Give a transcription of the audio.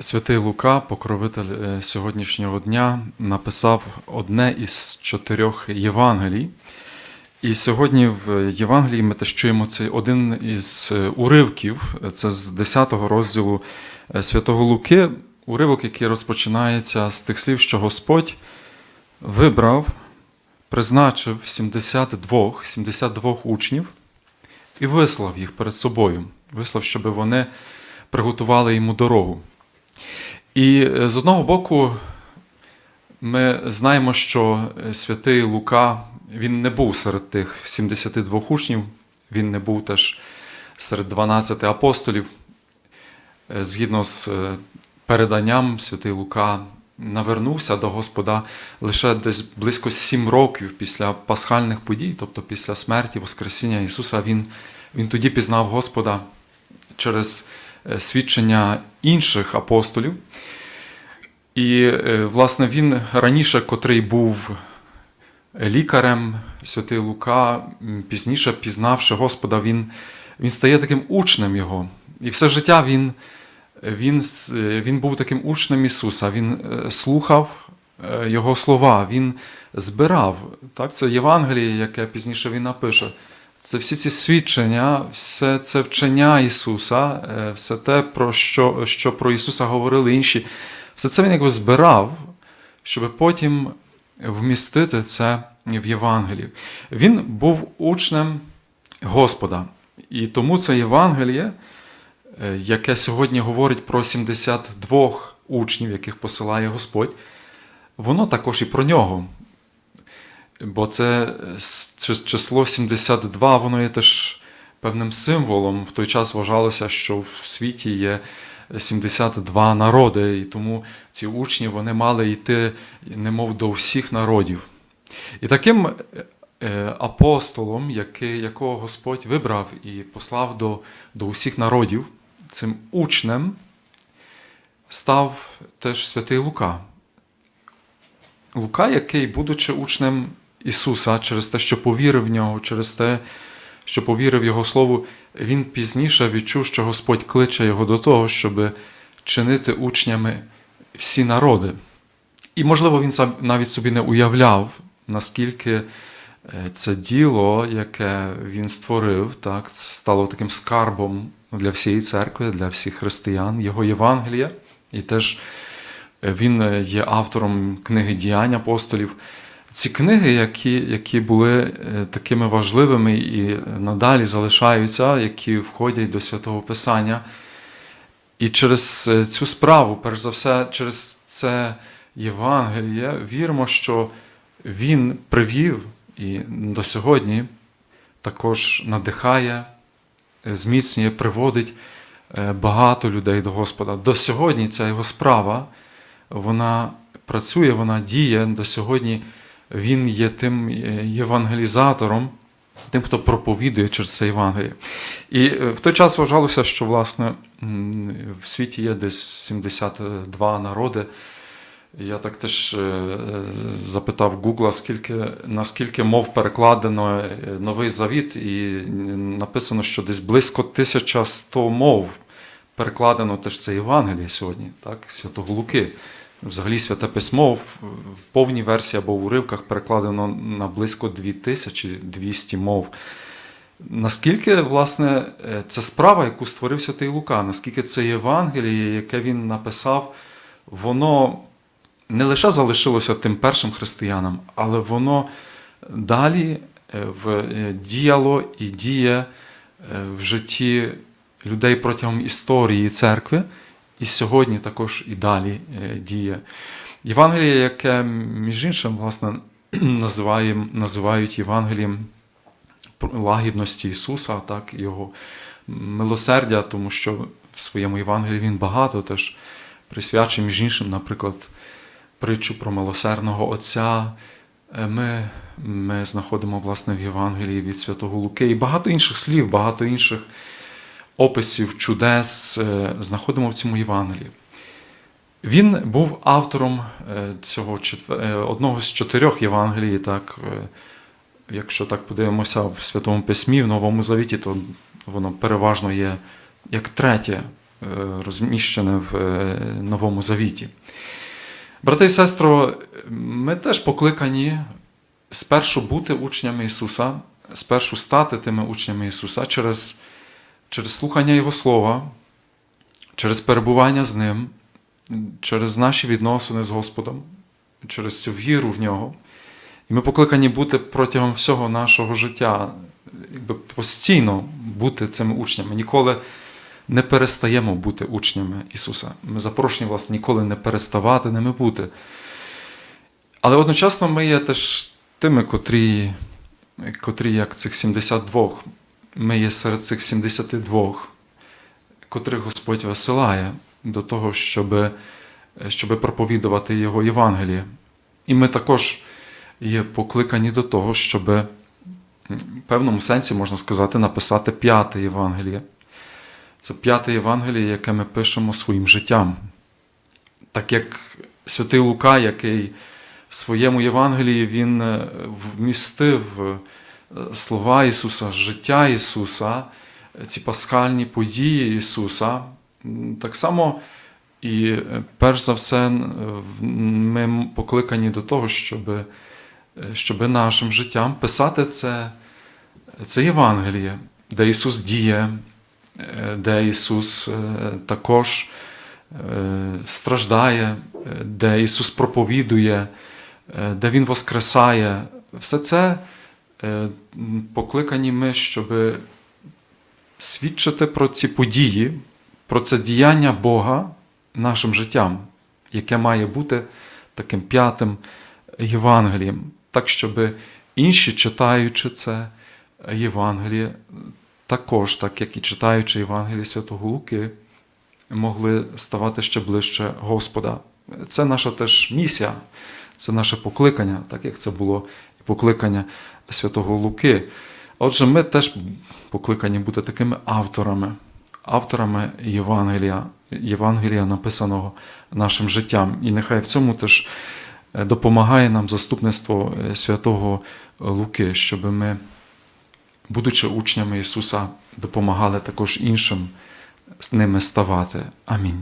Святий Лука, покровитель е, сьогоднішнього дня, написав одне із чотирьох Євангелій. І сьогодні в Євангелії ми теж чуємо цей один із е, уривків, це з 10 розділу е, Святого Луки, уривок, який розпочинається з тих слів, що Господь вибрав, призначив 72, 72 учнів і вислав їх перед собою. Вислав, щоб вони приготували йому дорогу. І е, з одного боку, ми знаємо, що е, святий Лука він не був серед тих 72 учнів, він не був теж серед 12 апостолів. Е, Згідно з переданням, святий Лука навернувся до Господа лише десь близько 7 років після пасхальних подій, тобто після смерті, Воскресіння Ісуса, він, він тоді пізнав Господа через свідчення інших апостолів. І, е, власне, він раніше, котрий був лікарем, святий Лука, пізніше пізнавши Господа, він, він стає таким учнем Його. І все життя він, він, е, він був таким учнем Ісуса. Він е, слухав е, Його слова, він збирав. Так? Це Євангеліє, яке пізніше він напише. Це всі ці свідчення, все це вчення Ісуса, е, все те, про що, що про Ісуса говорили інші, все це він якби збирав, щоб потім вмістити це в Євангелії. Він був учнем Господа. І тому це Євангеліє, е, яке сьогодні говорить про 72 учнів, яких посилає Господь, воно також і про нього. Бо це число 72, воно є теж певним символом. В той час вважалося, що в світі є 72 народи, і тому ці учні вони мали йти, немов до всіх народів. І таким е, апостолом, який, якого Господь вибрав і послав до, до усіх народів, цим учнем став теж святий Лука. Лука, який, будучи учнем Ісуса, через те, що повірив в нього, через те, що повірив Його Слову, він пізніше відчув, що Господь кличе його до того, щоб чинити учнями всі народи. І, можливо, він навіть собі не уявляв, наскільки е, це діло, яке він створив, так, стало таким скарбом для всієї церкви, для всіх християн, його Євангелія. І теж е, він е, є автором книги діянь апостолів. Ці книги, які, які були е, такими важливими і надалі залишаються, які входять до святого Писання. І через е, цю справу, перш за все, через це Євангеліє, віримо, що Він привів і до сьогодні також надихає, е, зміцнює, приводить е, багато людей до Господа. До сьогодні ця його справа, вона працює, вона діє. До сьогодні він є тим е, євангелізатором, тим, хто проповідує через це Євангеліє. І е, в той час вважалося, що власне в світі є десь 72 народи. Я так теж е, запитав Гугла, скільки, наскільки мов перекладено Новий Завіт, і написано, що десь близько 1100 мов перекладено теж це Євангеліє сьогодні, так, Святого Луки. Взагалі святе письмо в повній версії або в уривках перекладено на близько 2200 мов. Наскільки, власне, е, це справа, яку створив святий Лука, наскільки це Євангеліє, яке він написав, воно не лише залишилося тим першим християнам, але воно далі е, е, діяло і діє в житті людей протягом історії церкви, і сьогодні також і далі е, діє. Євангеліє, яке, між іншим, власне, називаємо, називають Євангелієм лагідності Ісуса, так, Його милосердя, тому що в своєму Євангелії він багато теж присвячує, між іншим, наприклад, притчу про милосердного Отця. Е, Ми, ми знаходимо власне в Євангелії від Святого Луки і багато інших слів, багато інших описів, чудес е, знаходимо в цьому Євангелії. Він був автором е, цього е, одного з чотирьох Євангелій, так, якщо так подивимося в Святому Письмі, в Новому Завіті, то воно переважно є як третє розміщене в Новому Завіті. Брати і сестро, ми теж покликані спершу бути учнями Ісуса, спершу стати тими учнями Ісуса через, через слухання Його Слова, через перебування з Ним, через наші відносини з Господом, через цю віру в Нього. І ми покликані бути протягом всього нашого життя, якби постійно бути цими учнями. Ніколи не перестаємо бути учнями Ісуса. Ми запрошені, власне, ніколи не переставати ними бути. Але одночасно ми є теж тими, котрі, котрі як цих 72, ми є серед цих 72, котрих Господь висилає до того, щоб, щоб проповідувати Його Євангеліє. І ми також є покликані до того, щоб в певному сенсі, можна сказати, написати п'яте Євангеліє. Це п'яте Євангеліє, яке ми пишемо своїм життям. Так як святий Лука, який в своєму Євангелії він е, вмістив е, слова Ісуса, життя Ісуса, ці пасхальні події Ісуса, так само і е, перш за все ми покликані до того, щоб, е, щоб нашим життям писати це, це Євангеліє, де Ісус діє, е, де Ісус також страждає, де Ісус проповідує, де Він воскресає. Все це покликані ми, щоб свідчити про ці події, про це діяння Бога нашим життям, яке має бути таким п'ятим Євангелієм, так, щоб інші, читаючи це Євангеліє, також, так як і читаючи Євангеліє Святого Луки, могли ставати ще ближче Господа. Це наша теж місія, це наше покликання, так як це було покликання Святого Луки. Отже, ми теж покликані бути такими авторами, авторами Євангелія, Євангелія, написаного нашим життям. І нехай в цьому теж е, допомагає нам заступництво е, Святого Луки, щоб ми, будучи учнями Ісуса, допомагали також іншим з ними ставати. Амінь.